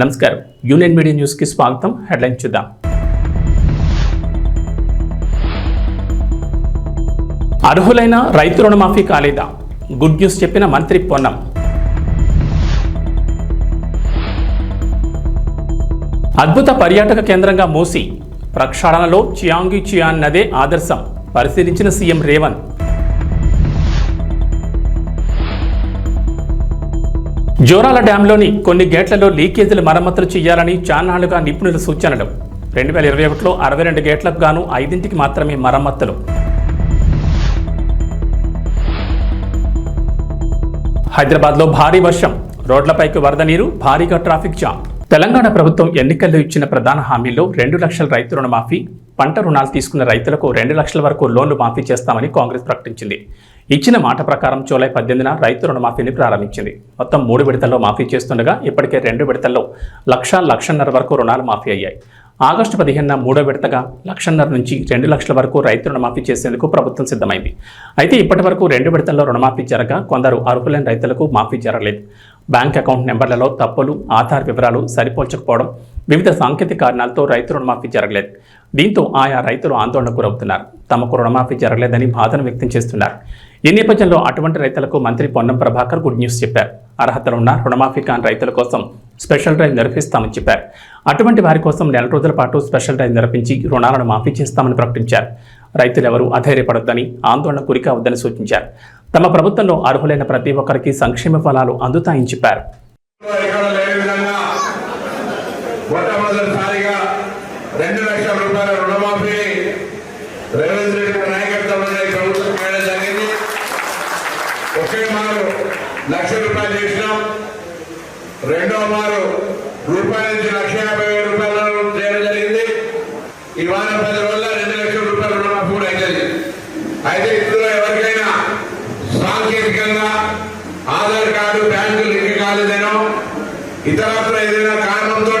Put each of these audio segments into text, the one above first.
నమస్కారం. Union media న్యూస్కి స్వాగతం. హెడ్లైన్ చూద్దాం. అర్హులైన రైతు రుణమాఫీ కాలేదా? గుడ్ న్యూస్ చెప్పిన మంత్రి పొన్నం. అద్భుత పర్యాటక కేంద్రంగా మూసి ప్రక్షాళనలో చియాంగి చియాన్ నదే ఆదర్శం పరిశీలించిన సీఎం రేవంత్. జోరాల డ్యాంలోని కొన్ని గేట్లలో లీకేజీలు మరమ్మతులు చేయాలని చాన్నాళ్ళుగా నిపుణుల సూచనలు. రెండు వేల ఇరవై ఒకటిలో అరవై రెండు గేట్లకు గాను ఐదింటికి మాత్రమే మరమ్మతులు. హైదరాబాద్లో భారీ వర్షం. రోడ్లపైకి వరద నీరు భారీగా ట్రాఫిక్ జామ్. తెలంగాణ ప్రభుత్వం ఎన్నికల్లో ఇచ్చిన ప్రధాన హామీల్లో రెండు లక్షల రైతు రుణమాఫీ పంట రుణాలు తీసుకున్న రైతులకు రెండు లక్షల వరకు లోన్లు మాఫీ చేస్తామని కాంగ్రెస్ ప్రకటించింది. ఇచ్చిన మాట ప్రకారం జూలై పద్దెనిమిదిన రైతు రుణమాఫీని ప్రారంభించింది. మొత్తం మూడు విడతల్లో మాఫీ చేస్తుండగా ఇప్పటికే రెండు విడతల్లో లక్ష లక్షన్నర వరకు రుణాలు మాఫీ అయ్యాయి. ఆగస్టు పదిహేనున మూడో విడతగా లక్షన్నర నుంచి రెండు లక్షల వరకు రైతు రుణమాఫీ చేసేందుకు ప్రభుత్వం సిద్ధమైంది. అయితే ఇప్పటి వరకు రెండు విడతల్లో రుణమాఫీ జరగ కొందరు అర్హులైన రైతులకు మాఫీ జరగలేదు. బ్యాంక్ అకౌంట్ నెంబర్లలో తప్పులు ఆధార్ వివరాలు సరిపోల్చకపోవడం వివిధ సాంకేతిక కారణాలతో రైతు రుణమాఫీ జరగలేదు. దీంతో ఆయా రైతులు ఆందోళనకు గురవుతున్నారు. తమకు రుణమాఫీ జరగలేదని బాధను వ్యక్తం చేస్తున్నారు. ఈ నేపథ్యంలో అటువంటి రైతులకు మంత్రి పొన్నం ప్రభాకర్ గుడ్ న్యూస్ చెప్పారు. అర్హతలున్న రుణమాఫీ కాని రైతుల కోసం స్పెషల్ డ్రైవ్ నిర్వహిస్తామని చెప్పారు. అటువంటి వారి కోసం నెల రోజుల పాటు స్పెషల్ డ్రైవ్ నిర్వహించి రుణాలను మాఫీ చేస్తామని ప్రకటించారు. రైతులెవరూ అధైర్యపడొద్దని ఆందోళన గురికావద్దని సూచించారు. తమ ప్రభుత్వంలో అర్హులైన ప్రతి ఒక్కరికి సంక్షేమ ఫలాలు అందుతాయని చెప్పారు ఎక్కడ లేని విధంగా మొట్టమొదటిసారిగా రెండు లక్షల రూపాయల రుణమాఫీ రేవంత్ రెడ్డి గారి నాయకత్వంలో ఈ ప్రభుత్వం చేయడం జరిగింది ఒకే మారు లక్ష రూపాయలు చేసినాం. రెండో మారు రూపాయల నుంచి లక్ష యాభై వేల రూపాయలు చేయడం జరిగింది. ఈ వారం పది రోజుల రెండు లక్షల రూపాయల రుణమాఫీ కూడా అవుతుంది అయితే ఇందులో ఎవరికైనా సాంకేతికంగా ఆధార్ కార్డు బ్యాంకు లింక్ కాలేదేనో ఇతరత్ర ఏదైనా కారణంతో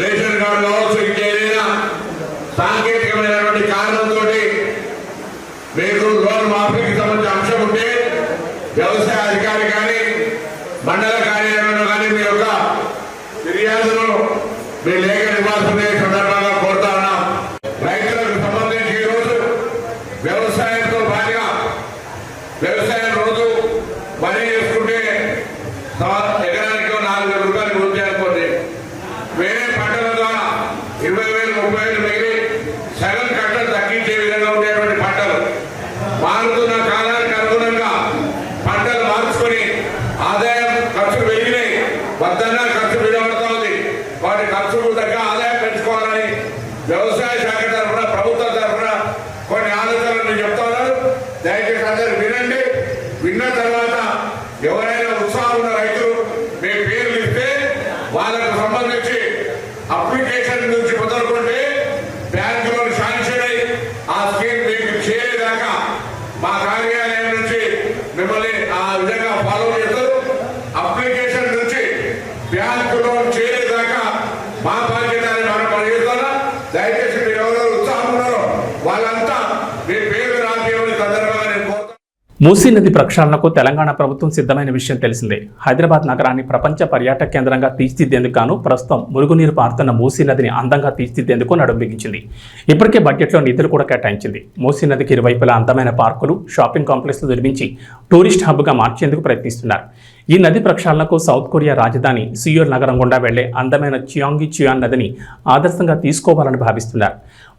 రేషన్ కార్డు కావచ్చు ఇంకేదైనా సాంకేతికమైనటువంటి కారణంతో మీకు లోన్ మాఫీకి సంబంధించిన అంశం ఉంటే వ్యవసాయ అధికారి కానీ మండల కార్యాలయంలో కానీ మీ యొక్క ఫిర్యాదును మీ లేఖ నివాసమే సందర్భంగా కోరుతా ఉన్నాం రైతులకు సంబంధించి ఈరోజు వ్యవసాయంతో పాటుగా వ్యవసాయం రోజు పని చేసుకుంటే సవా- ఎకరానికి ఓ నాలుగు వేల రూపాయలు వృద్ధి అనుకోండి వేరే పంటల ద్వారా ఇరవై వేలు ముప్పై వేలు మిగిలి సగం కట్టలు తగ్గించే విధంగా ఉండేటువంటి పంటలు మారుతున్న కాలానికి అనుగుణంగా పంటలు మార్చుకొని ఆదాయం ఖర్చులు పెరిగినాయి వద్దన్నా ఖర్చు విడబడుతూ ఉంది వాటి ఖర్చులు తగ్గ ఆదాయం పెంచుకోవాలని వ్యవసాయ శాఖ తరఫున ప్రభుత్వం తరఫున కొన్ని ఆలోచనలు నేను చెప్తా ఉన్నాను దయచేసి అందరు వినండి విన్న తర్వాత ఎవరైనా ఉత్సాహం ఉన్న రైతులు మీ పేర్లు ఇస్తే వాళ్ళకు సంబంధించి అప్లికేషన్ నుంచి మొదలుకుంటే బ్యాంకులో శాంక్షన్ అయి ఆ స్కీమ్ మీకు చేయలేదాకా మా కార్యాలయం నుంచి మిమ్మల్ని ఆ విధంగా ఫాలో చేస్తూ అప్లికేషన్ నుంచి బ్యాంకు లోన్ చేయలేదాకా మా బాధ్యత అని మనం పనిచేస్తున్నా దయచేసి మీరు ఎవరెవరు ఉత్సాహం ఉన్నారో వాళ్ళంతా మీ పేరు రాసేయమని సందర్భంగా నేను కోరుతాను మూసీ నది ప్రక్షాళనకు తెలంగాణ ప్రభుత్వం సిద్ధమైన విషయం తెలిసిందే. హైదరాబాద్ నగరాన్ని ప్రపంచ పర్యాటక కేంద్రంగా తీర్చిదిద్దేందుకు గాను ప్రస్తుతం మురుగునీరు పారుతున్న మూసీ నదిని అందంగా తీర్చిదిద్దేందుకు నడుం బిగించింది ఇప్పటికే బడ్జెట్లో నిధులు కూడా కేటాయించింది. మూసీ నదికి ఇరువైపులా అందమైన పార్కులు షాపింగ్ కాంప్లెక్స్లు నిర్మించి టూరిస్ట్ హబ్గా మార్చేందుకు ప్రయత్నిస్తున్నారు. ఈ నది ప్రక్షాళనకు సౌత్ కొరియా రాజధాని సియోల్ నగరం గుండా వెళ్ళే అందమైన చియాంగి చియాన్ నదిని ఆదర్శంగా తీసుకోవాలని భావిస్తున్నారు.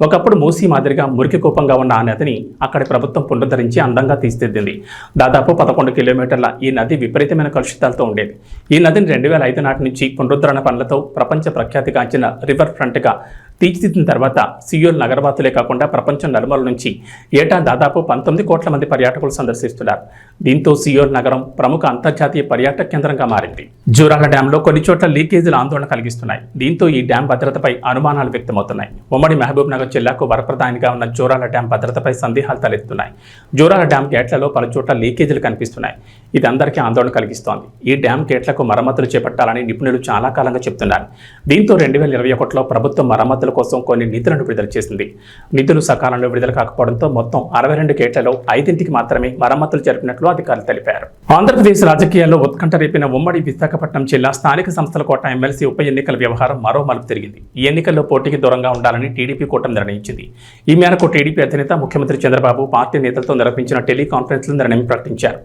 ఒకప్పుడు మూసీ మాదిరిగా మురికి కూపంగా ఉన్న ఆ నదిని అక్కడి ప్రభుత్వం పునరుద్ధరించి అందంగా తీర్చిదిద్దింది దాదాపు పదకొండు కిలోమీటర్ల ఈ నది విపరీతమైన కలుషితాలతో ఉండేది. ఈ నదిని రెండు వేల ఐదు నాటి నుంచి పునరుద్ధరణ పనులతో ప్రపంచ ప్రఖ్యాతిగాంచిన రివర్ ఫ్రంట్గా తీర్చిదిద్దిన తర్వాత సియోల్ నగరవాసులే కాకుండా ప్రపంచం నలుమల నుంచి ఏటా దాదాపు పంతొమ్మిది కోట్ల మంది పర్యాటకులు సందర్శిస్తున్నారు. దీంతో సియోల్ నగరం ప్రముఖ అంతర్జాతీయ పర్యాటక కేంద్రంగా మారింది. జూరాల డ్యాంలో కొన్ని చోట్ల లీకేజీలు ఆందోళన కలిగిస్తున్నాయి. దీంతో ఈ డ్యాం భద్రతపై అనుమానాలు వ్యక్తమవుతున్నాయి. ఉమ్మడి మహబూబ్ నగర్ జిల్లాకు వరప్రధానిగా ఉన్న జూరాల డ్యాం భద్రతపై సందేహాలు తలెత్తున్నాయి జూరాల డ్యాం గేట్లలో పలు చోట్ల లీకేజీలు కనిపిస్తున్నాయి. ఇది అందరికీ ఆందోళన కలిగిస్తోంది. ఈ డ్యాం గేట్లకు మరమ్మతులు చేపట్టాలని నిపుణులు చాలా కాలంగా చెబుతున్నారు దీంతో రెండు వేల ఇరవై ఒకటిలో ప్రభుత్వం మరమ్మతుల కోసం కొన్ని నిధులను విడుదల చేసింది. నిధులు సకాలంలో విడుదల కాకపోవడంతో మొత్తం అరవై రెండు గేట్లలో ఐదింటికి మాత్రమే మరమ్మతులు జరిపినట్లు అధికారులు తెలిపారు. ఆంధ్రప్రదేశ్ రాజకీయాల్లో ఉత్కంఠ రేపిన ఉమ్మడి విశాఖపట్నం జిల్లా స్థానిక సంస్థల కోట ఎమ్మెల్సీ ఉప ఎన్నికల వ్యవహారం మరో మలుపు తిరిగింది. ఈ ఎన్నికల్లో పోటీకి దూరంగా ఉండాలని టీడీపీ కూటమి నిర్ణయించింది. ఈ మేరకు టీడీపీ అధినేత ముఖ్యమంత్రి చంద్రబాబు పార్టీ నేతలతో నిర్వహించిన టెలికాన్ఫరెన్స్లో నిర్ణయం ప్రకటించారు.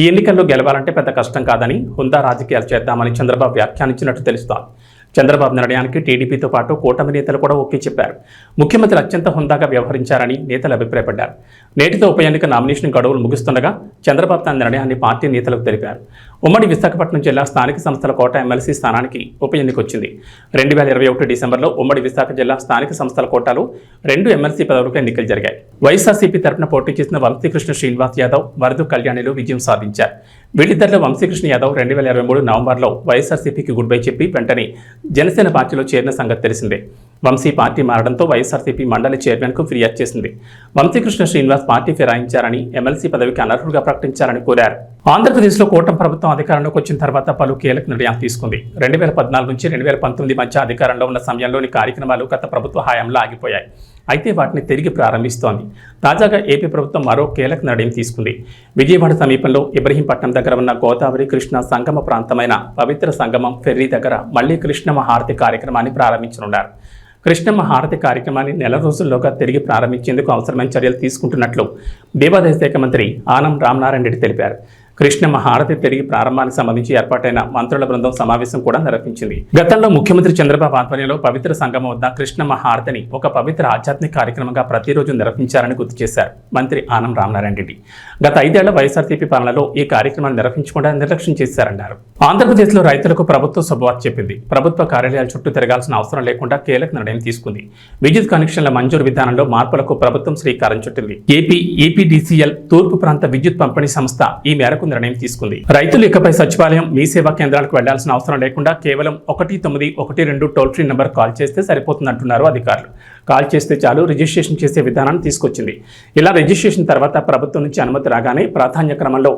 ఈ ఎన్నికల్లో గెలవాలంటే పెద్ద కష్టం కాదని హుందా రాజకీయాలు చేద్దామని చంద్రబాబు వ్యాఖ్యానించినట్టు తెలుస్తోంది. చంద్రబాబు నిర్ణయానికి టీడీపీతో పాటు కూటమి నేతలు కూడా ఒకే చెప్పారు. ముఖ్యమంత్రి అత్యంత హుందాగా వ్యవహరించారని నేతలు అభిప్రాయపడ్డారు. నేటితో ఉప ఎన్నిక నామినేషన్ గడువులు ముగుస్తుండగా చంద్రబాబు తన నిర్ణయాన్ని పార్టీ నేతలకు తెలిపారు. ఉమ్మడి విశాఖపట్నం జిల్లా స్థానిక సంస్థల కోట ఎమ్మెల్సీ స్థానానికి ఉప ఎన్నిక వచ్చింది. రెండు వేల ఇరవై ఒకటి డిసెంబర్లో ఉమ్మడి విశాఖ జిల్లా స్థానిక సంస్థల కోటాలో రెండు ఎమ్మెల్సీ పదవులకు ఎన్నికలు జరిగాయి. వైఎస్ఆర్సీపీ తరపున పోటీ చేసిన వంశీకృష్ణ శ్రీనివాస్ యాదవ్ వరదు కళ్యాణిలో విజయం సాధించారు. వీళ్ళిద్దరిలో వంశీకృష్ణ యాదవ్ రెండు వేల ఇరవై మూడు నవంబర్లో వైఎస్ఆర్సీపీకి గుడ్ బై చెప్పి వెంటనే జనసేన పార్టీలో చేరిన సంగతి తెలిసిందే. వంశీ పార్టీ మారడంతో వైఎస్ఆర్సీపీ మండలి చైర్మన్కు ఫిర్యాదు చేసింది. వంశీకృష్ణ శ్రీనివాస్ పార్టీ ఫిరాయించారని ఎమ్మెల్సీ పదవికి అనర్హులుగా ప్రకటించారని కోరారు. ఆంధ్రప్రదేశ్లో కూటమి ప్రభుత్వం అధికారంలోకి వచ్చిన తర్వాత పలు కీలక నిర్ణయాలు తీసుకుంది. రెండు వేల పద్నాలుగు నుంచి రెండు వేల పంతొమ్మిది మధ్య అధికారంలో ఉన్న సమయంలోని కార్యక్రమాలు గత ప్రభుత్వ హయాంలో ఆగిపోయాయి. అయితే వాటిని తిరిగి ప్రారంభిస్తోంది. తాజాగా ఏపీ ప్రభుత్వం మరో కీలక నిర్ణయం తీసుకుంది. విజయవాడ సమీపంలో ఇబ్రహీంపట్నం దగ్గర ఉన్న గోదావరి కృష్ణ సంగమ ప్రాంతమైన పవిత్ర సంగమం ఫెర్రీ దగ్గర మళ్ళీ కృష్ణమ హారతి కార్యక్రమాన్ని ప్రారంభించనున్నారు. కృష్ణమ్మ హారతి కార్యక్రమాన్ని నెల రోజుల్లోగా తిరిగి ప్రారంభించేందుకు అవసరమైన చర్యలు తీసుకుంటున్నట్లు దేవాదాయ శాఖ మంత్రి ఆనం రామనారాయణ రెడ్డి తెలిపారు. కృష్ణమ్మ హారతి తిరిగి ప్రారంభానికి సంబంధించి ఏర్పాటైన మంత్రుల బృందం సమావేశం కూడా నిర్వహించింది. గతంలో ముఖ్యమంత్రి చంద్రబాబు ఆధ్వర్యంలో పవిత్ర సంగమం వద్ద కృష్ణ మహారతిని ఒక పవిత్ర ఆధ్యాత్మిక కార్యక్రమంగా ప్రతిరోజు నిర్వహించారని గుర్తు చేశారు మంత్రి ఆనం రామనారాయణ రెడ్డి. గత ఐదేళ్ళ వైఎస్ఆర్సీపీ పాలనలో ఈ కార్యక్రమాన్ని నిర్వహించకుండా నిర్లక్ష్యం చేశారన్నారు. ఆంధ్రప్రదేశ్లో రైతులకు ప్రభుత్వం శుభవార్త చెప్పింది. ప్రభుత్వ కార్యాలయాల చుట్టూ తిరగాల్సిన అవసరం లేకుండా కీలక నిర్ణయం తీసుకుంది. విద్యుత్ కనెక్షన్ల మంజూరు విధానంలో మార్పులకు ప్రభుత్వం శ్రీకారం చుట్టింది. ఏపీ ఏపీడీసీఎల్ తూర్పు ప్రాంత విద్యుత్ పంపిణీ సంస్థ ఈ మేరకు నిర్ణయం తీసుకుంది. రైతులు ఇకపై సచివాలయం మీ సేవా కేంద్రాలకు వెళ్ళాల్సిన అవసరం లేకుండా కేవలం ఒకటి తొమ్మిది ఒకటి రెండు టోల్ ఫ్రీ నెంబర్ కాల్ చేస్తే సరిపోతుందంటున్నారు అధికారులు. కాల్ చేస్తే చాలు రిజిస్ట్రేషన్ చేసే విధానాన్ని తీసుకొచ్చింది. ఇలా రిజిస్ట్రేషన్ తర్వాత ప్రభుత్వం నుంచి అనుమతి రాగానే ప్రాధాన్య క్రమంలో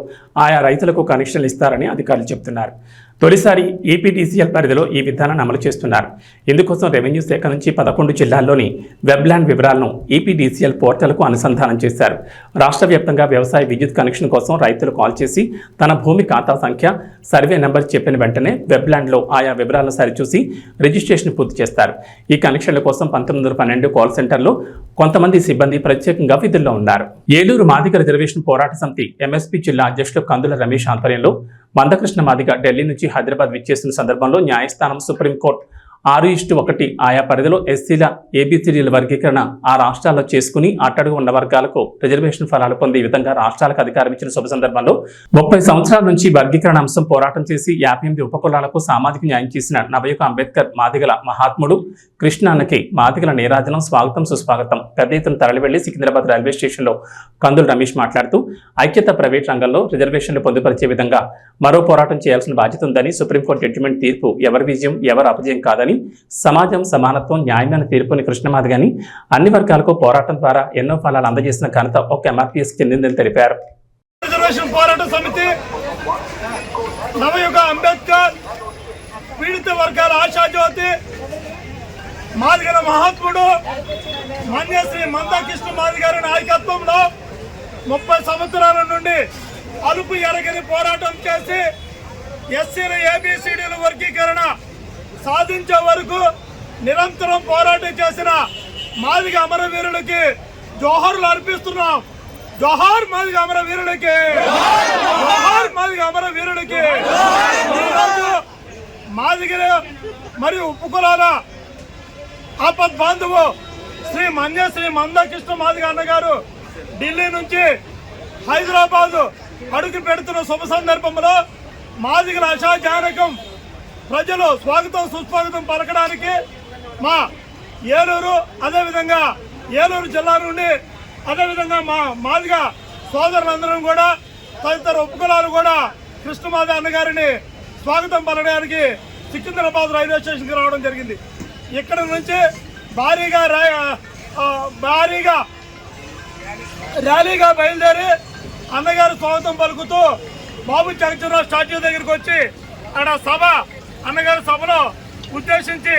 ఆయా రైతులకు కనెక్షన్లు ఇస్తారని అధికారులు చెబుతున్నారు తొలిసారి ఏపీటీసీఎల్ పరిధిలో ఈ విధానాన్ని అమలు చేస్తున్నారు. ఇందుకోసం రెవెన్యూ శాఖ నుంచి పదకొండు జిల్లాల్లోని వెబ్లాండ్ వివరాలను ఏపీటీసీఎల్ పోర్టల్కు అనుసంధానం చేశారు. రాష్ట్ర వ్యాప్తంగా వ్యవసాయ విద్యుత్ కనెక్షన్ కోసం రైతులు కాల్ చేసి తన భూమి ఖాతా సంఖ్య సర్వే నెంబర్ చెప్పిన వెంటనే వెబ్లాండ్లో ఆయా వివరాలను సరిచూసి రిజిస్ట్రేషన్ పూర్తి చేస్తారు. ఈ కనెక్షన్ల కోసం పంతొమ్మిది వందల పన్నెండు కాల్ సెంటర్లో కొంతమంది సిబ్బంది ప్రత్యేకంగా విధుల్లో ఉన్నారు. ఏలూరు మాదిగ రిజర్వేషన్ పోరాట సమితి ఎంఎస్పీ జిల్లా అధ్యక్షుడు కందుల రమేష్ ఆధ్వర్యంలో మందకృష్ణ మాదిగ ఢిల్లీ నుంచి హైదరాబాద్ విచ్చేసిన సందర్భంలో న్యాయస్థానం సుప్రీంకోర్టు ఆరు ఇష్టు ఒకటి ఆయా పరిధిలో ఎస్సీల ఏబీసీడీల వర్గీకరణ ఆ రాష్ట్రాల్లో చేసుకుని అట్టడుగు ఉన్న వర్గాలకు రిజర్వేషన్ ఫలాలు పొందే విధంగా రాష్ట్రాలకు అధికారం ఇచ్చిన శుభ సందర్భంలో ముప్పై సంవత్సరాల నుంచి వర్గీకరణ అంశం పోరాటం చేసి యాభై ఎనిమిది ఉపకులాలకు సామాజిక న్యాయం చేసిన నవయుగ అంబేద్కర్ మాదిగల మహాత్ముడు కృష్ణాన్నకి మాదిగల నీరాజనం స్వాగతం సుస్వాగతం. పెద్ద ఎత్తున తరలివెళ్ళి సికింద్రాబాద్ రైల్వే స్టేషన్లో కందుల రమేష్ మాట్లాడుతూ ఐక్యత ప్రైవేట్ రంగంలో రిజర్వేషన్లు పొందుపరిచే విధంగా మరో పోరాటం చేయాల్సిన బాధ్యత ఉందని సుప్రీంకోర్టు జడ్జిమెంట్ తీర్పు ఎవరి విజయం ఎవరు అపజయం కాదని సమాజం సమానత్వం న్యాయమైన తీర్పుని కృష్ణమాధి గాని అన్ని వర్గాలకు పోరాటం ద్వారా ఎన్నో ఫలాలు అందజేసిన ఘనత ఒక ఎంఆర్పీఎస్ చెందిందని తెలిపారు. పోరాట సమితి నవయుగ అంబేద్కర్ పీడిత వర్గాల ఆశాజ్యోతి మాదిగల మహాత్ముడు మన్యశ్రీ మందాకృష్ణ మాది గారి నాయకత్వంలో ముప్పై సంవత్సరాల నుండి అలుపు ఎరగని పోరాటం చేసి ఎస్సీల ఏబిసిడీల వర్గీకరణ సాధించే వరకు నిరంతరం పోరాటం చేసిన మాదిగ అమరవీరులకి జోహర్లు అర్పిస్తున్నాం. జోహార్ మాదిగ అమరవీరులకి జోహార్ మాదిగ అమరవీరులకి ఈరోజు మాదిగలు మరియు ఉపకులాల ఆపద్ బాంధవు శ్రీ మన్య శ్రీ మందకృష్ణ మాదిగ అన్నగారు ఢిల్లీ నుంచి హైదరాబాదు అడుగు పెడుతున్న శుభ సందర్భంలో మాదిగల అశాజానకం ప్రజలు స్వాగతం సుస్వాగతం పలకడానికి మా ఏలూరు అదేవిధంగా ఏలూరు జిల్లా నుండి అదేవిధంగా మా మాదిగా సోదరులందరం కూడా తదితర ఉపకులాలు కూడా కృష్ణమాధ అన్నగారిని స్వాగతం పలకడానికి సికింద్రాబాద్ రైల్వే స్టేషన్కి రావడం జరిగింది. ఇక్కడ నుంచి భారీగా భారీగా ర్యాలీగా బయలుదేరి అన్నగారు స్వాగతం పలుకుతూ బాబు జగజ్జనరావు స్టాచ్యూ దగ్గరికి వచ్చి అక్కడ సభ అన్నగారి సభలో ఉద్దేశించి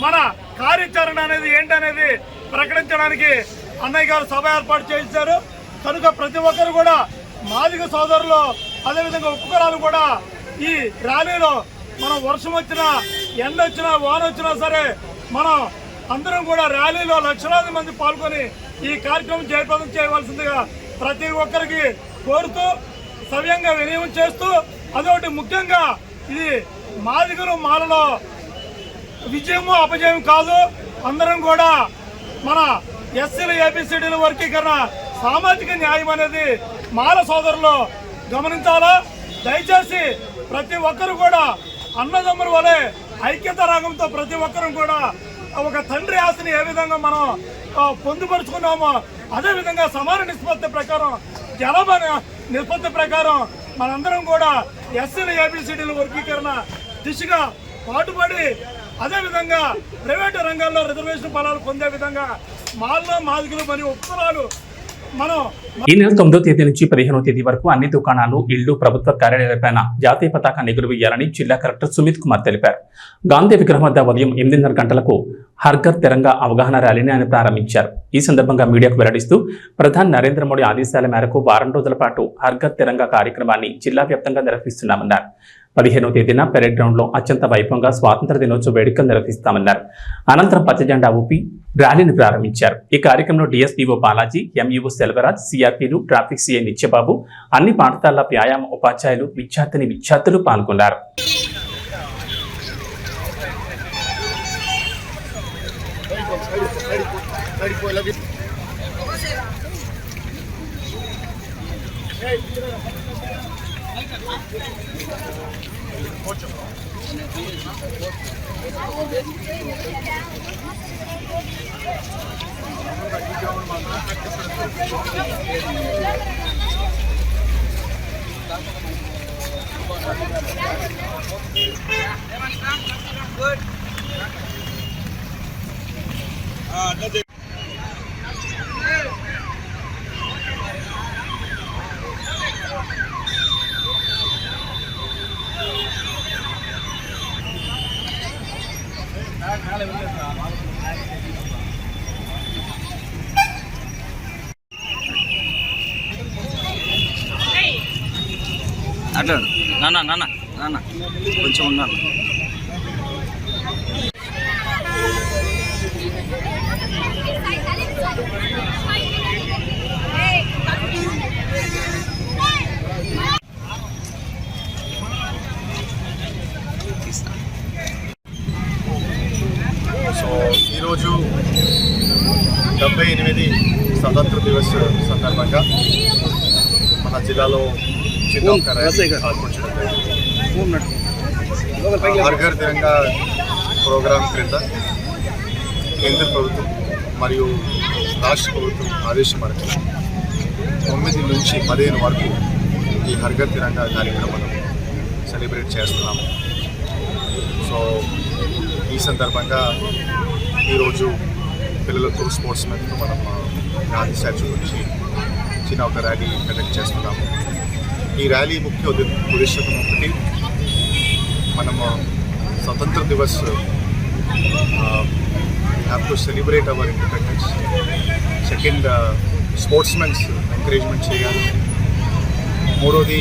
మన కార్యాచరణ అనేది ఏంటనేది ప్రకటించడానికి అన్నయ్య గారు సభ ఏర్పాటు చేశారు కనుక ప్రతి ఒక్కరు కూడా మాదిగ సోదరులు అదేవిధంగా ఉపకరాలు కూడా ఈ ర్యాలీలో మనం వర్షం వచ్చినా ఎండ వచ్చినా వాన వచ్చినా సరే మనం అందరం కూడా ర్యాలీలో లక్షలాది మంది పాల్గొని ఈ కార్యక్రమం జయప్రదం చేయవలసిందిగా ప్రతి ఒక్కరికి కోరుతూ సవ్యంగా వినియోగం చేస్తూ అదొకటి ముఖ్యంగా ఇది మాదిగురు మాలలో విజయము అపజయం కాదు. అందరం కూడా మన ఎస్సీల ఏబిసిడీల వర్గీకరణ సామాజిక న్యాయం అనేది మాల సోదరులు గమనించాలా? దయచేసి ప్రతి ఒక్కరు కూడా అన్నదమ్ముల వలె ఐక్యత రాగంతో ప్రతి ఒక్కరూ కూడా ఒక తండ్రి ఆస్తిని ఏ విధంగా మనం పొందుపరుచుకున్నామో అదే విధంగా సమాన నిష్పత్తి ప్రకారం జలమ నిష్పత్తి ప్రకారం మనందరం కూడా ఎస్సీల ఏబిసిడీల వర్గీకరణ దిశగా పాటుపడి అదేవిధంగా ప్రైవేటు రంగాల్లో రిజర్వేషన్ ఫలాలు పొందే విధంగా మాల్లో మాదిగులు మరియు ఉత్తరాలు మనం ఈ నెల తొమ్మిదో తేదీ నుంచి పదిహేనో తేదీ వరకు అన్ని దుకాణాలు ఇళ్ళు ప్రభుత్వ కార్యాలయాలపైన జాతీయ పతాకాన్ని ఎగురవేయాలని జిల్లా కలెక్టర్ సుమిత్ కుమార్ తెలిపారు. గాంధీ విగ్రహం వద్ద ఉదయం ఎనిమిదిన్నర గంటలకు హర్ఘర్ తిరంగా అవగాహన ర్యాలీని ఆయన ప్రారంభించారు. ఈ సందర్భంగా మీడియాకు వెల్లడిస్తూ ప్రధాని నరేంద్ర మోడీ ఆదేశాల మేరకు వారం రోజుల పాటు హర్ఘర్ తిరంగా కార్యక్రమాన్ని జిల్లా వ్యాప్తంగా నిర్వహిస్తున్నామన్నారు. పదిహేనో తేదీన పెరేడ్ గ్రౌండ్లో అత్యంత వైభవంగా స్వాతంత్ర దినోత్సవ వేడుకలు నిర్వహిస్తామన్నారు. అనంతరం పచ్చజెండా ఊపి ర్యాలీని ప్రారంభించారు. ఈ కార్యక్రమంలో డిఎస్పీఓ బాలాజీ ఎంఈఓ సెల్వరాజ్ సిఆర్పీలు ట్రాఫిక్ సిఐ నిత్యబాబు అన్ని పాఠశాలల వ్యాయామ ఉపాధ్యాయులు విద్యార్థిని విద్యార్థులు పాల్గొన్నారు. Good. Uh, నాన్న నాన్న నాన్న కొంచెం ఉన్నాను సో ఈరోజు డెబ్బై ఎనిమిది స్వతంత్ర దివస్ సందర్భంగా మన జిల్లాలో జరిగింది. హర్ ఘర్ తిరంగా ప్రోగ్రాం క్రింద కేంద్ర ప్రభుత్వం మరియు రాష్ట్ర ప్రభుత్వం ఆదేశం మేరకు తొమ్మిది నుంచి పదిహేను వరకు ఈ హర్ ఘర్ తిరంగా కార్యక్రమం సెలబ్రేట్ చేస్తున్నాము. సో ఈ సందర్భంగా ఈరోజు పిల్లలతో స్పోర్ట్స్ మెన్తో మనం గాంధీ స్టాచ్యూ నుంచి చిన్న ఒక ర్యాలీ కండక్ట్ చేస్తున్నాము. ఈ ర్యాలీ ముఖ్య ఉద్ద- ఉద్దేశం ఒకటి మనము Swatantra Divas have to celebrate our independence second sports men's encouragement చేయాలి. మూడోది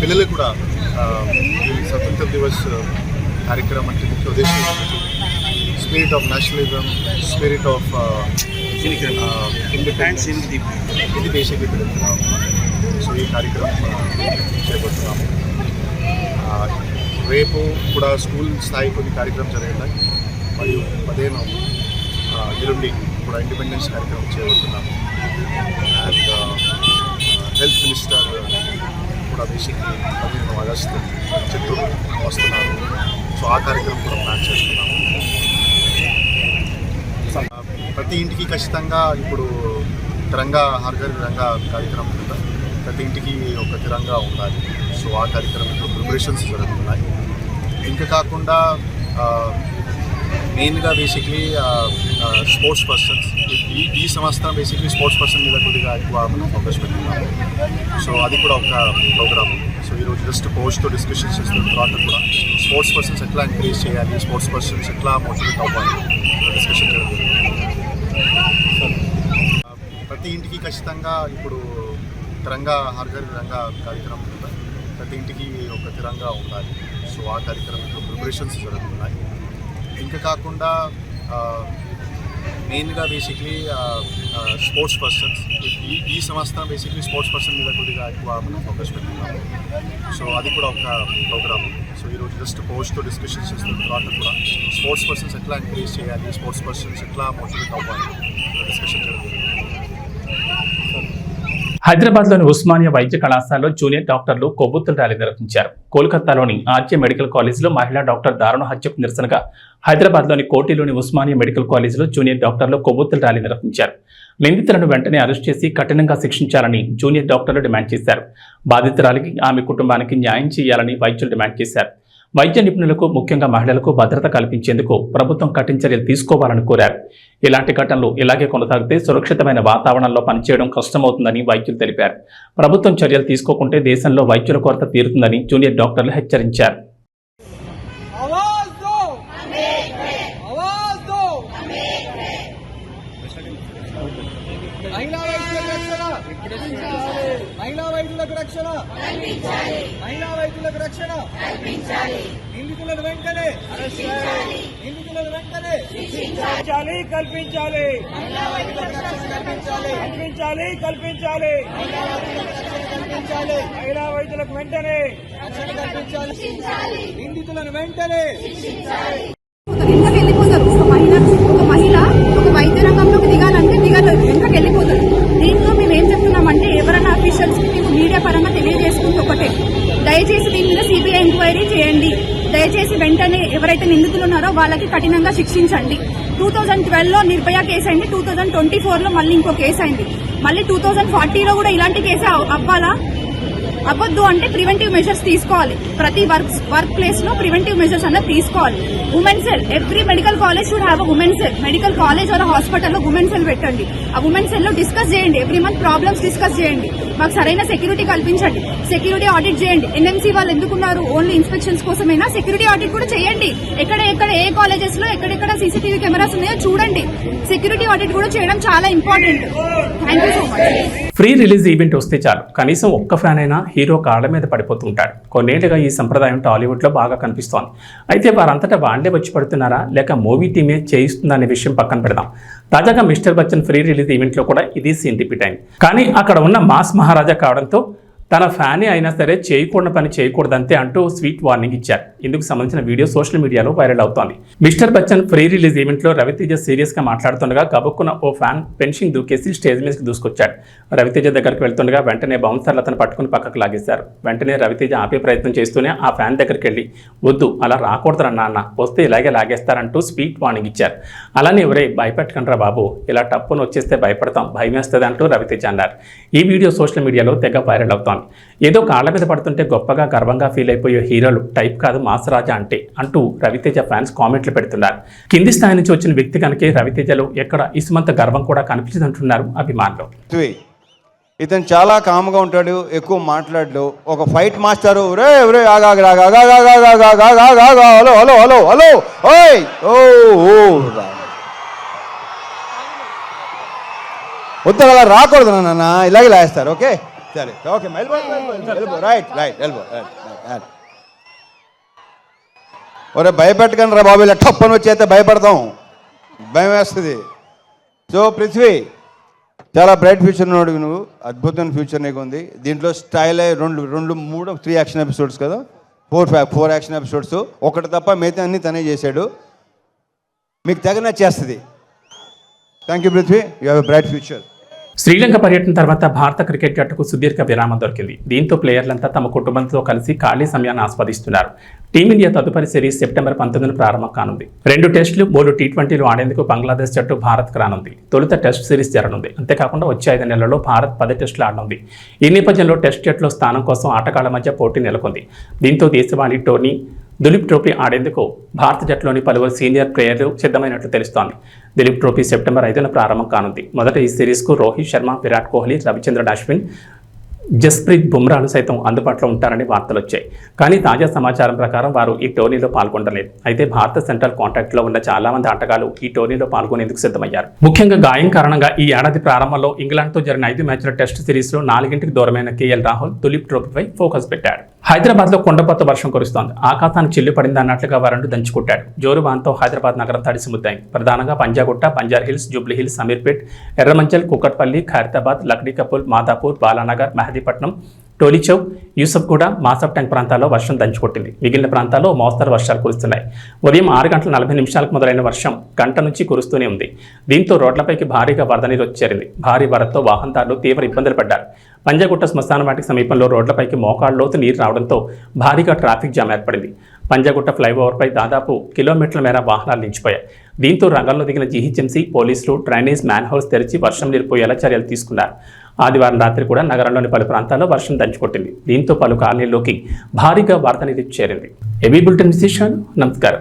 పిల్లలు కూడా ఈ స్వతంత్ర దివస్ కార్యక్రమానికి ముఖ్య ఉద్దేశం spirit of nationalism spirit of independence ఇది దేశకి పెడుతున్నాం సో ఈ కార్యక్రమం చేపడుతున్నాము. రేపు కూడా స్కూల్ స్థాయి కొన్ని కార్యక్రమం జరుగుతాయి మరియు పదిహేను ఎల్లుండి కూడా ఇండిపెండెన్స్ కార్యక్రమం చేయబోతున్నాము అండ్ హెల్త్ మినిస్టర్ కూడా బేసిక్లీ పదిహేను ఆగస్టు చిత్తూరు వస్తున్నారు. సో ఆ కార్యక్రమం కూడా ప్లాన్ చేస్తున్నాము. ప్రతి ఇంటికి ఖచ్చితంగా ఇప్పుడు రంగా హర్ఘర్ రంగా కార్యక్రమం ఉంటుంది. ప్రతి ఇంటికి ఒక తిరంగా ఉండాలి. సో ఆ కార్యక్రమంలో ప్రిపరేషన్స్ జరుగుతున్నాయి. ఇంకా కాకుండా మెయిన్గా బేసిక్లీ స్పోర్ట్స్ పర్సన్స్ ఈ ఈ సంవత్సరం బేసిక్లీ స్పోర్ట్స్ పర్సన్ మీద కొద్దిగా ఎక్కువ మనం ఫోకస్ పెట్టుకున్నాము. సో అది కూడా ఒక ప్రోగ్రామ్ సో ఈరోజు జస్ట్ పోస్ట్తో డిస్కషన్ చేసిన తర్వాత కూడా స్పోర్ట్స్ పర్సన్స్ ఎట్లా ఎంకరేజ్ చేయాలి? స్పోర్ట్స్ పర్సన్స్ ఎట్లా మోటివేట్ అవ్వాలి? డిస్కషన్ జరుగుతుంది. ప్రతి ఇంటికి ఖచ్చితంగా ఇప్పుడు తిరంగా హర్ఘర్ తిరంగా కార్యక్రమం కూడా ప్రతి ఇంటికి ఒక తిరంగా ఉండాలి. సో ఆ కార్యక్రమంలో ప్రిపరేషన్స్ జరుగుతున్నాయి. ఇంకా కాకుండా మెయిన్గా బేసిక్లీ స్పోర్ట్స్ పర్సన్స్ ఈ ఈ సంవత్సరం బేసిక్లీ స్పోర్ట్స్ పర్సన్ మీద కొద్దిగా ఎక్కువ మనం ఫోకస్ పెట్టుకున్నాము సో అది కూడా ఒక ప్రోగ్రామ్ సో ఈరోజు జస్ట్ కోచ్తో డిస్కషన్ చేస్తున్న తర్వాత కూడా స్పోర్ట్స్ పర్సన్స్ ఎట్లా ఎంకరేజ్ చేయాలి? స్పోర్ట్స్ పర్సన్స్ ఎట్లా మోటివేట్ అవ్వాలి డిస్కషన్ జరుగుతుంది హైదరాబాద్లోని ఉస్మానియా వైద్య కళాశాలలో జూనియర్ డాక్టర్లు కొవ్వొత్తుల ర్యాలీ నిర్వహించారు. కోల్కతాలోని ఆర్కే మెడికల్ కాలేజీలో మహిళా డాక్టర్ దారుణ హత్యకు నిరసనగా హైదరాబాద్లోని కోటిలోని ఉస్మానియా మెడికల్ కాలేజీలో జూనియర్ డాక్టర్లు కొవ్వొత్తుల ర్యాలీ నిర్వహించారు. నిందితులను వెంటనే అరెస్ట్ చేసి కఠినంగా శిక్షించాలని జూనియర్ డాక్టర్లు డిమాండ్ చేశారు. బాధితురాలికి ఆమె కుటుంబానికి న్యాయం చేయాలని వైద్యులు డిమాండ్ చేశారు. వైద్య నిపుణులకు ముఖ్యంగా మహిళలకు భద్రత కల్పించేందుకు ప్రభుత్వం కఠిన చర్యలు తీసుకోవాలని కోరారు. ఇలాంటి ఘటనలు ఇలాగే కొనసాగితే సురక్షితమైన వాతావరణంలో పనిచేయడం కష్టమవుతుందని వైద్యులు తెలిపారు. ప్రభుత్వం చర్యలు తీసుకోకుంటే దేశంలో వైద్యుల కొరత తీరుతుందని జూనియర్ డాక్టర్లు హెచ్చరించారు. మహిళా వైద్యులకు రక్షణ. మహిళా వైద్యులకు రక్షణ. నిందితులను వెంటనే నిందితులను వెంటనే కల్పించాలి. కల్పించాలి. కల్పించాలి కల్పించాలి. మహిళా వైద్యులకు వెంటనే కల్పించాలి. నిందితులను వెంటనే వెనకకి వెళ్ళిపోతారు ఒక మహిళ ఒక మహిళ ఒక వైద్య రంగంలోకి దిగాలంటే దిగలేదు వెనకకి వెళ్ళిపోతారు దీంట్లో మేము ఏం చెప్తున్నామంటే ఎవరైనా అఫీషియల్స్కి మీకు మీడియా పరంగా తెలియజేసుకుంటే ఒకటే దయచేసి దీని మీద సిబిఐ ఎంక్వైరీ చేయండి దయచేసి వెంటనే ఎవరైతే నిందితులు ఉన్నారో వాళ్ళకి కఠినంగా శిక్షించండి. టూ థౌజండ్ ట్వెల్వ్లో నిర్భయ కేసు అయింది. టూ థౌజండ్ ట్వంటీ ఫోర్లో మళ్ళీ ఇంకో కేసు అయింది. మళ్ళీ టూ థౌజండ్ ఫార్టీలో కూడా ఇలాంటి కేసు అవ్- అవ్వాలా? అవ్వద్దు అంటే ప్రివెంటివ్ మెజర్స్ తీసుకోవాలి. ప్రతి వర్క్ వర్క్ ప్లేస్లో ప్రివెంటివ్ మెజర్స్ అన్నది తీసుకోవాలి. Women cell every medical college should have women cell. Medical college or హాస్పిటల్లో ఉమెన్ సెల్ పెట్టండి. ఆ ఉమెన్ సెల్లో డిస్కస్ చేయండి. ఎవ్రీ మంత్ ప్రాబ్లమ్స్ డిస్కస్ చేయండి. మాకు సరైన సెక్యూరిటీ కల్పించండి. సెక్యూరిటీ ఆడిట్ చేయండి. ఎన్ఎంసీ వాళ్ళు ఎందుకున్నారు? ఓన్లీ ఇన్స్పెక్షన్స్ కోసమైనా? సెక్యూరిటీ ఆడిట్ కూడా చేయండి. ఎక్కడ ఎక్కడ ఏ కాలేజెస్లో ఎక్కడెక్కడ సీసీటీవీ కెమెరాస్ ఉన్నాయో చూడండి. సెక్యూరిటీ ఆడిట్ కూడా చేయడం చాలా important thank you so much free release event వస్తే చాలు. కనీసం ఒక్క ఫ్యాన్ అయినా హీరో కాళ్ళ మీద పడిపోతుంటాడు. కొన్నేళ్ళుగా ఈ సంప్రదాయం టాలీవుడ్లో బాగా కనిపిస్తోంది. అయితే వారంతటా వాళ్ళే వచ్చి పడుతున్నారా? లేక మూవీ టీమే చేయిస్తుందా అనే విషయం పక్కన పెడదాం. తాజాగా మిస్టర్ బచ్చన్ ఫ్రీ రిలీజ్ ఈవెంట్లో కూడా ఇది సీన్ రిపీట్ అయింది. కానీ అక్కడ ఉన్న మాస్ మహారాజా కావడంతో తన ఫ్యానే అయినా సరే చేయకూడని పని చేయకూడదంతే అంటూ స్వీట్ వార్నింగ్ ఇచ్చారు. ఇందుకు సంబంధించిన వీడియో సోషల్ మీడియాలో వైరల్ అవుతోంది. మిస్టర్ బచ్చన్ ఫ్రీ రిలీజ్ ఈవెంట్లో రవితేజ సీరియస్గా మాట్లాడుతుండగా గబుక్కున ఓ ఫ్యాన్ పెన్షింగ్ దూకేసి స్టేజ్ మీదకి దూసుకొచ్చాడు. రవితేజ దగ్గరికి వెళ్తుండగా వెంటనే బౌన్సర్లు అతను పట్టుకుని పక్కకు లాగేశారు. వెంటనే రవితేజ ఆపే ప్రయత్నం చేస్తూనే ఆ ఫ్యాన్ దగ్గరికి వెళ్ళి వద్దు అలా రాకూడదురా నాన్న వస్తే ఇలాగే లాగేస్తారంటూ స్వీట్ వార్నింగ్ ఇచ్చారు. అలానే ఎవరే భయపెట్టకండ్రా బాబు ఇలా టప్పును వచ్చేస్తే భయపడతాం భయం వేస్తుంది అంటూ రవితేజ అన్నారు. ఈ వీడియో సోషల్ మీడియాలో తెగ వైరల్ అవుతోంది. సల్మాన్ ఏదో కాళ్ళ మీద పడుతుంటే గొప్పగా గర్వంగా ఫీల్ అయిపోయే హీరోలు టైప్ కాదు మాస్ రాజా అంటే అంటూ రవితేజ ఫ్యాన్స్ కామెంట్లు పెడుతున్నారు కింది స్థాయి నుంచి వచ్చిన వ్యక్తి కనుకే రవితేజలో ఎక్కడ ఇసుమంత గర్వం కూడా కనిపించదంటున్నారు అభిమానులు ఇతను చాలా కామ్గా ఉంటాడు ఎక్కువ మాట్లాడు ఒక fight master hello hello hello hello ఓయ్ ఓ వద్దు అలా రాకూడదు నాన్న ఇలాగే లాగేస్తారు ఓకే సరే. Okay elbow elbow right right elbow ఒరే భయపెట్టకండి రా బాబు ఇలా టప్పని వచ్చేస్తే భయపడతాం. భయం వేస్తుంది. సో పృథ్వీ చాలా బ్రైట్ ఫ్యూచర్ ఉన్నాడు నువ్వు. అద్భుతమైన ఫ్యూచర్ నీకు ఉంది దీంట్లో స్టైల్ అయ్యి రెండు రెండు మూడు త్రీ యాక్షన్ ఎపిసోడ్స్ కదా. Four five four action episodes. ఒకటి తప్ప మిగతా అన్ని తనే చేశాడు. మీకు తెగ నచ్చేస్తుంది thank you Prithvi. You have a bright future Sri Lanka పర్యటన తర్వాత భారత క్రికెట్ జట్టుకు సుదీర్ఘ విరామం దొరికింది. దీంతో ప్లేయర్లంతా తమ కుటుంబంతో కలిసి ఖాళీ సమయాన్ని ఆస్వాదిస్తున్నారు. టీమిండియా తదుపరి సిరీస్ సెప్టెంబర్ పంతొమ్మిదిన ప్రారంభం కానుంది. రెండు టెస్టులు మూడు టీ ట్వంటీలు ఆడేందుకు బంగ్లాదేశ్ జట్టు భారత్కు రానుంది. తొలుత టెస్ట్ సిరీస్ జరగనుంది. అంతేకాకుండా వచ్చే ఐదు నెలల్లో భారత్ పది టెస్టులు ఆడనుంది. ఈ నేపథ్యంలో టెస్ట్ జట్టులో స్థానం కోసం ఆటగాళ్ళ మధ్య పోటీ నెలకొంది. దీంతో దేశవాణి టోర్నీ దిలీప్ ట్రోఫీ ఆడేందుకు భారత జట్టులోని పలువురు సీనియర్ ప్లేయర్లు సిద్ధమైనట్లు తెలుస్తోంది. దిలీప్ ట్రోఫీ సెప్టెంబర్ ఐదున ప్రారంభం కానుంది. మొదట ఈ సిరీస్కు రోహిత్ శర్మ విరాట్ కోహ్లీ రవిచంద్రన్ అశ్విన్ జస్ప్రీత్ బుమ్రాలు సైతం అందుబాటులో ఉంటారని వార్తలు వచ్చాయి. కానీ తాజా సమాచారం ప్రకారం వారు ఈ టోర్నీలో పాల్గొనలేదు. అయితే భారత సెంట్రల్ కాంటాక్ట్లో ఉన్న చాలా మంది ఆటగాళ్ళు ఈ టోర్నీలో పాల్గొనేందుకు సిద్ధమయ్యారు. ముఖ్యంగా గాయం కారణంగా ఈ ఏడాది ప్రారంభంలో ఇంగ్లాండ్తో జరిగిన ఐదు మ్యాచ్ల టెస్ట్ సిరీస్లో నాలుగింటికి దూరమైన కేఎల్ రాహుల్ దులీప్ ట్రోఫీపై ఫోకస్ పెట్టాడు. హైదరాబాద్లో కొండపోత వర్షం కురుస్తోంది. ఆకాశానికి చిల్లు పడింది అన్నట్లుగా వరండు దంచుకుంటాడు జోరువాన్తో హైదరాబాద్ నగరం తడిసిముద్దాయి ప్రధానంగా Panjagutta Banjara hills Jubilee hills Shamirpet Erramanzil Kukatpally Khairatabad Lakdikapul Madhapur Balanagar Mehdipatnam Tolichowki Yousufguda Masab Tank ప్రాంతాల్లో వర్షం దంచుకొట్టింది. మిగిలిన ప్రాంతాల్లో మోస్తరు వర్షాలు కురుస్తున్నాయి. ఉదయం ఆరు గంటల నలభై నిమిషాలకు మొదలైన వర్షం గంట నుంచి కురుస్తూనే ఉంది. దీంతో రోడ్లపైకి భారీగా వరద నీరు వచ్చేరింది. భారీ వరదతో వాహనదారులు తీవ్ర ఇబ్బందులు పడ్డారు. పంజాగుట్ట శ్మశాన వాటికి సమీపంలో రోడ్లపైకి మోకాళ్ళ లోతు నీరు రావడంతో భారీగా ట్రాఫిక్ జామ్ ఏర్పడింది. పంజాగుట్ట ఫ్లైఓవర్పై దాదాపు కిలోమీటర్ల మేర వాహనాలు నిలిచిపోయాయి. దీంతో రంగంలో దిగిన జీహెచ్ఎంసీ పోలీసులు డ్రైనేజ్ మ్యాన్ హౌస్ తెరిచి వర్షం నీరు పోయేలా చర్యలు తీసుకున్నారు. ఆదివారం రాత్రి కూడా నగరంలోని పలు ప్రాంతాల్లో వర్షం దంచుకొట్టింది దీంతో పలు కాలనీల్లోకి భారీగా వరద నీరు చేరింది. ఏబీ బులెటిన్ విశేషాలు. నమస్కారం.